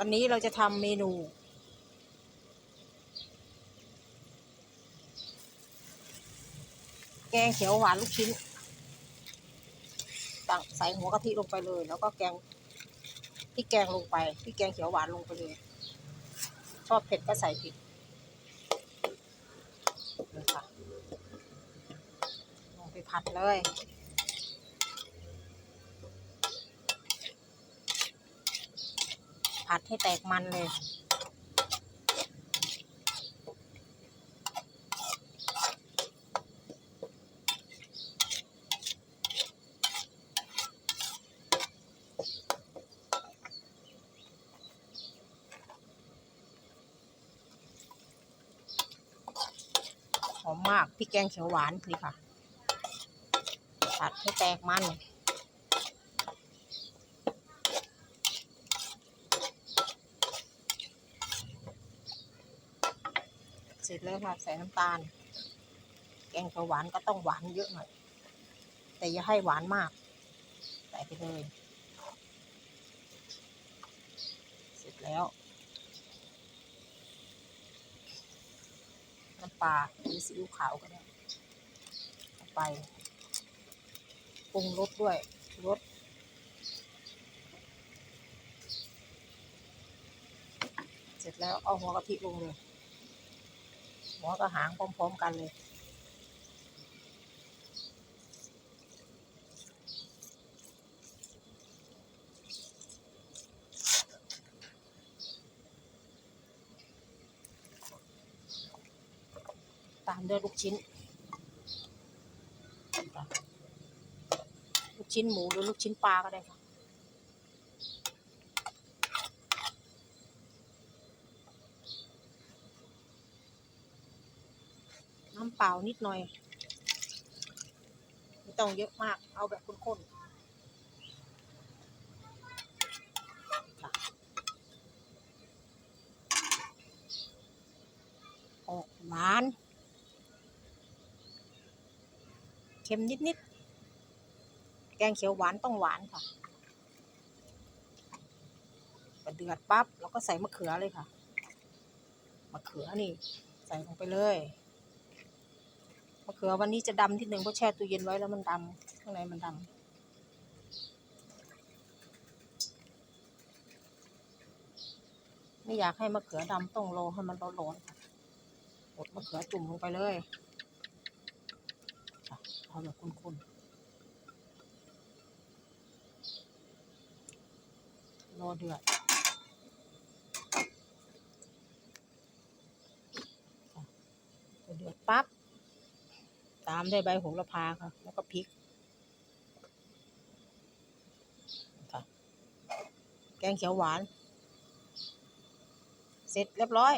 วันนี้เราจะทำเมนู แกงเขียวหวานลูกชิ้นตักใส่หัวกะทิลงไปเลย แล้วก็แกงพริกแกงลงไปพริกแกงเขียวหวานลงไปเลย ชอบเผ็ดก็ใส่พริกนี่ค่ะลงไปผัดเลย ผัดให้แตกมันเลย หอมมากพริกแกงเขียวหวานนี่ค่ะ ผัดให้แตกมัน เสร็จแล้วค่ะใส่น้ำตาล แกงเขียวหวานก็ต้องหวานเยอะหน่อย แต่อย่าให้หวานมาก ใส่ไปเลย เสร็จแล้ว น้ำปลาหรือซีอิ๊วขาวก็ได้ไปปรุงรสด้วยรสเสร็จแล้วเอาหัวกะทิลงเลย หัวกับหางพร้อมๆกันเลย ตามด้วยลูกชิ้น ลูกชิ้นหมูหรือลูกชิ้นปลาก็ได้ค่ะ น้ำเปล่านิดหน่อย ไม่ต้องเยอะมาก เอาแบบข้นๆออกหวานเค็มนิดๆ แกงเขียวหวานต้องหวานค่ะเดือดปั๊บเราก็ใส่มะเขือเลยค่ะ มะเขือนี่ ใส่ลงไปเลย มะเขือวันนี้จะดำทีหนึ่งเพราะแช่ตู้เย็นไว้แล้วมันดำข้างในมันดำไม่อยากให้มะเขือดำต้องรอให้มันร้อนๆค่ะบดมะเขือจุ่มลงไปเลยเอาแบบข้นๆรอเดือดเดือดปั๊บ ตามด้วยใบโหระพาค่ะ แล้วก็พริกค่ะ แกงเขียวหวาน เสร็จเรียบร้อย